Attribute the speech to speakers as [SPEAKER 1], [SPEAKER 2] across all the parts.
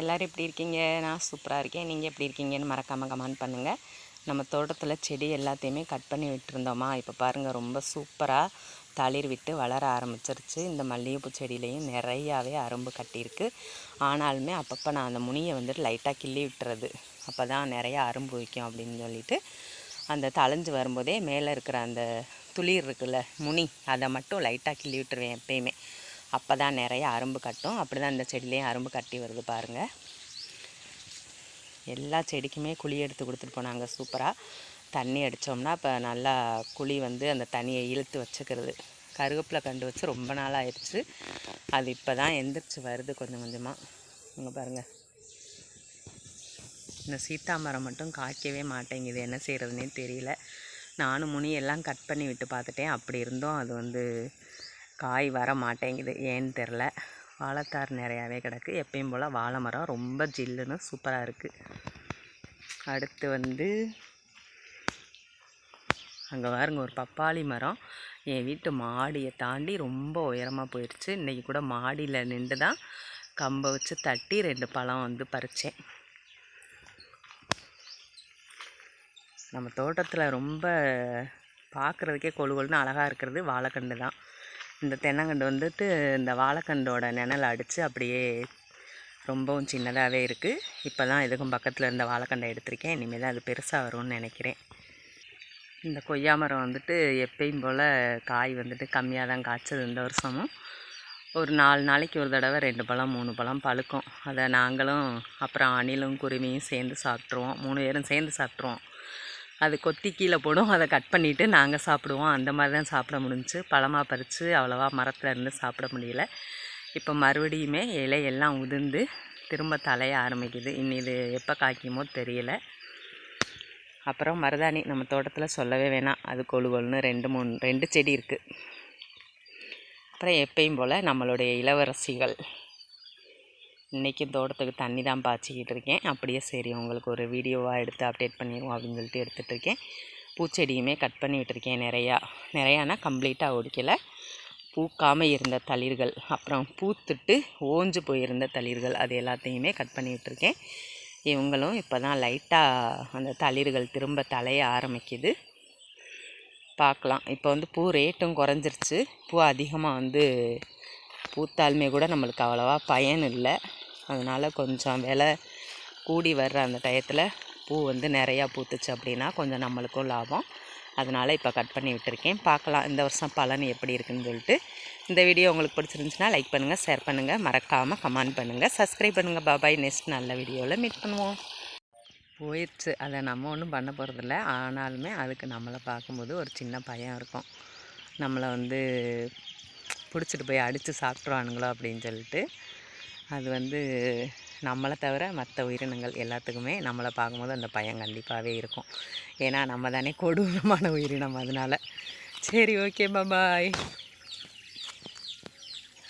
[SPEAKER 1] எல்லோரும் எப்படி இருக்கீங்க? நான் சூப்பராக இருக்கேன். நீங்கள் எப்படி இருக்கீங்கன்னு மறக்காமல் கமெண்ட் பண்ணுங்கள் நம்ம தோட்டத்தில் செடி எல்லாத்தையுமே கட் பண்ணி விட்டுருந்தோமா? இப்போ பாருங்கள் ரொம்ப சூப்பராக தளிர் விட்டு வளர ஆரம்பிச்சிருச்சு. இந்த மல்லிகைப்பூ செடியிலையும் நிறையாவே அரும்பு கட்டியிருக்கு. ஆனாலுமே அப்பப்போ நான் அந்த முனியை வந்துட்டு லைட்டாக கிள்ளி விட்டுறது. அப்போ தான் நிறையா அரும்பு வைக்கும் அப்படின்னு சொல்லிட்டு அந்த தளைஞ்சு வரும்போதே மேலே இருக்கிற அந்த துளிர் இருக்குல்ல முனி அதை மட்டும் லைட்டாக கிள்ளி விட்டுருவேன் எப்பயுமே. அப்போ தான் நிறைய அரும்பு கட்டும். அப்படி தான் இந்த செடியிலையும் அரும்பு கட்டி வருது பாருங்கள் எல்லா செடிக்குமே குழி எடுத்து கொடுத்துட்டு போனாங்க. சூப்பராக தண்ணி அடித்தோம்னா இப்போ நல்லா குழி வந்து அந்த தண்ணியை இழுத்து வச்சுக்கிறது. கருவேப்பிலை கண்டு வச்சு ரொம்ப நாள் ஆயிடுச்சு. அது இப்போ தான் எந்திரிச்சு வருது கொஞ்சம் கொஞ்சமாக இங்கே பாருங்கள் இந்த சீத்தாமரம் மட்டும் காய்க்கவே மாட்டேங்குது. என்ன செய்கிறதுனே தெரியல. நானும் முனியெல்லாம் கட் பண்ணி விட்டு பார்த்துட்டேன். அப்படி இருந்தும். அது வந்து காய் வர மாட்டேங்குது. ஏன்னு தெரில. வாழைத்தார் நிறையாவே கிடக்கு. எப்பயும் போல் வாழை மரம் ரொம்ப ஜில்லுன்னு சூப்பராக இருக்குது அடுத்து வந்து அங்கே பாருங்க ஒரு பப்பாளி மரம். என் வீட்டு மாடியை தாண்டி ரொம்ப உயரமாக போயிடுச்சு இன்றைக்கி கூட மாடியில் நின்று தான் கம்பை வச்சு தட்டி ரெண்டு பழம் வந்து பறித்தேன் நம்ம தோட்டத்தில் ரொம்ப பார்க்குறதுக்கே கொழு கொழுன்னு அழகாக இருக்கிறது வாழைக்கண்டு தான் இந்த தென்னங்கண்டு வந்துட்டு இந்த வாழைக்கண்டோட நிழல் அடித்து அப்படியே ரொம்பவும் சின்னதாகவே இருக்குது இப்போ தான் இதுக்கும் பக்கத்தில் இருந்த வாழைக்கண்டை எடுத்திருக்கேன். இனிமேல் தான் அது பெருசாக வரும்னு நினைக்கிறேன். இந்த கொய்யா மரம் வந்துட்டு எப்பயும் போல் காய் வந்துட்டு கம்மியாக தான் காய்ச்சது இந்த வருஷமும். ஒரு நாலு நாளைக்கு ஒரு தடவை ரெண்டு பழம் மூணு பழம் பழுக்கும். அதை நாங்களும் அப்புறம் அணிலும் குருவியும் சேர்ந்து சாப்பிட்ருவோம் மூணு பேரும் சேர்ந்து சாப்பிட்ருவோம் அது கொத்தி கீழே போடும். அதை கட் பண்ணிவிட்டு நாங்கள் சாப்பிடுவோம். அந்த மாதிரி தான் சாப்பிட முடிஞ்சு. பழமாக பறித்து அவ்வளோவா மரத்தில் இருந்து சாப்பிட முடியல. இப்போ மறுபடியுமே இலையெல்லாம் உதிர்ந்து திரும்ப தலைய ஆரம்பிக்குது. இன்னி இது எப்போ காய்க்குமோ தெரியல. அப்புறம் மருதாணி நம்ம தோட்டத்தில் சொல்லவே வேணாம். அது கொழு கொழுன்னு ரெண்டு மூணு ரெண்டு செடி இருக்குது அப்புறம் எப்பயும் போல் நம்மளுடைய இளவரசிகள். இன்றைக்கும் தோட்டத்துக்கு தண்ணி தான் பாய்ச்சிக்கிட்டு இருக்கேன். அப்படியே சரி உங்களுக்கு ஒரு வீடியோவாக எடுத்து அப்டேட் பண்ணிடுவோம் அப்படின்னு சொல்லிட்டு எடுத்துகிட்டு இருக்கேன். பூச்செடியுமே கட் பண்ணி விட்டுருக்கேன் நிறையா. நிறையானா கம்ப்ளீட்டாக ஒடிக்கலை. பூக்காமல் இருந்த தளிர்கள் அப்புறம் பூத்துட்டு ஓஞ்சு போயிருந்த தளிர்கள் அது எல்லாத்தையுமே கட் பண்ணி விட்டுருக்கேன். இவங்களும் இப்போ தான் லைட்டாக அந்த தளிர்கள் திரும்ப தலைய ஆரம்பிக்குது. பார்க்கலாம். இப்போ வந்து பூ ரேட்டும் குறைஞ்சிருச்சு. பூ அதிகமாக வந்து பூத்தாலுமே கூட நம்மளுக்கு அவ்வளோவா பயன் இல்லை. அதனால் கொஞ்சம் விலை கூடி வர்ற அந்த டயத்தில் பூ வந்து நிறையா பூத்துச்சு அப்படின்னா கொஞ்சம் நம்மளுக்கும் லாபம். அதனால் இப்போ கட் பண்ணி விட்டுருக்கேன். பார்க்கலாம் இந்த வருஷம் பலன் எப்படி இருக்குன்னு சொல்லிட்டு. இந்த வீடியோ உங்களுக்கு பிடிச்சிருந்துச்சுன்னா லைக் பண்ணுங்கள் ஷேர் பண்ணுங்கள் மறக்காமல் கமெண்ட் பண்ணுங்கள் சப்ஸ்கிரைப் பண்ணுங்கள் பாபாய் நெக்ஸ்ட் நல்ல வீடியோவில் மீட் பண்ணுவோம். போயிடுச்சு. அதை நம்ம ஒன்றும் பண்ண போகிறதில்ல ஆனாலுமே அதுக்கு நம்மளை பார்க்கும்போது ஒரு சின்ன பயம் இருக்கும். நம்மளை வந்து பிடிச்சிட்டு போய் அடித்து சாப்பிட்ருவானுங்களோ அப்படின்னு சொல்லிட்டு. அது வந்து நம்மளை தவிர மற்ற உயிரினங்கள் எல்லாத்துக்குமே நம்மளை பார்க்கும்போது அந்த பயம் கண்டிப்பாகவே இருக்கும். ஏன்னா நம்ம தானே கொடூரமான உயிரினம் அதனால். சரி ஓகே பாய்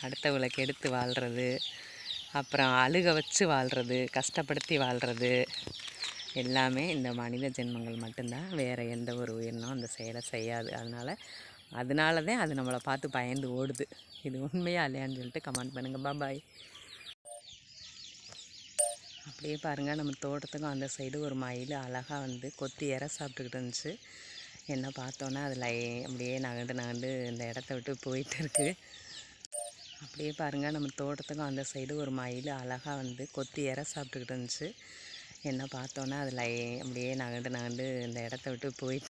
[SPEAKER 1] அடுத்தவளை எடுத்து வாழ்கிறது அப்புறம் அழுக வச்சு வாழ்கிறது கஷ்டப்படுத்தி வாழ்கிறது எல்லாமே இந்த மனித ஜென்மங்கள் மட்டும்தான். வேறு எந்த ஒரு உயிரினம் அந்த செயலை செய்யாது. அதனால் அதனால தான் அது நம்மளை பார்த்து பயந்து ஓடுது. இது உண்மையாக இல்லையான்னு சொல்லிட்டு கமெண்ட் பண்ணுங்கள் பாய் அப்படியே பாருங்கள் நம்ம தோட்டத்துக்கும் அந்த சைடு ஒரு மயில் அழகாக வந்து கொத்தி இற சாப்பிட்டுக்கிட்டு இருந்துச்சு. என்ன பார்த்தோன்னா அதில் அப்படியே நகண்டு நகண்டு இந்த இடத்த விட்டு போயிட்டு இருக்குது அப்படியே பாருங்கள் நம்ம தோட்டத்துக்கும் அந்த சைடு ஒரு மயில் அழகாக வந்து கொத்தி இற சாப்பிட்டுக்கிட்டு இருந்துச்சு. என்ன பார்த்தோன்னா அதில் அப்படியே நகண்டு நகண்டு இந்த இடத்த விட்டு போயிட்டு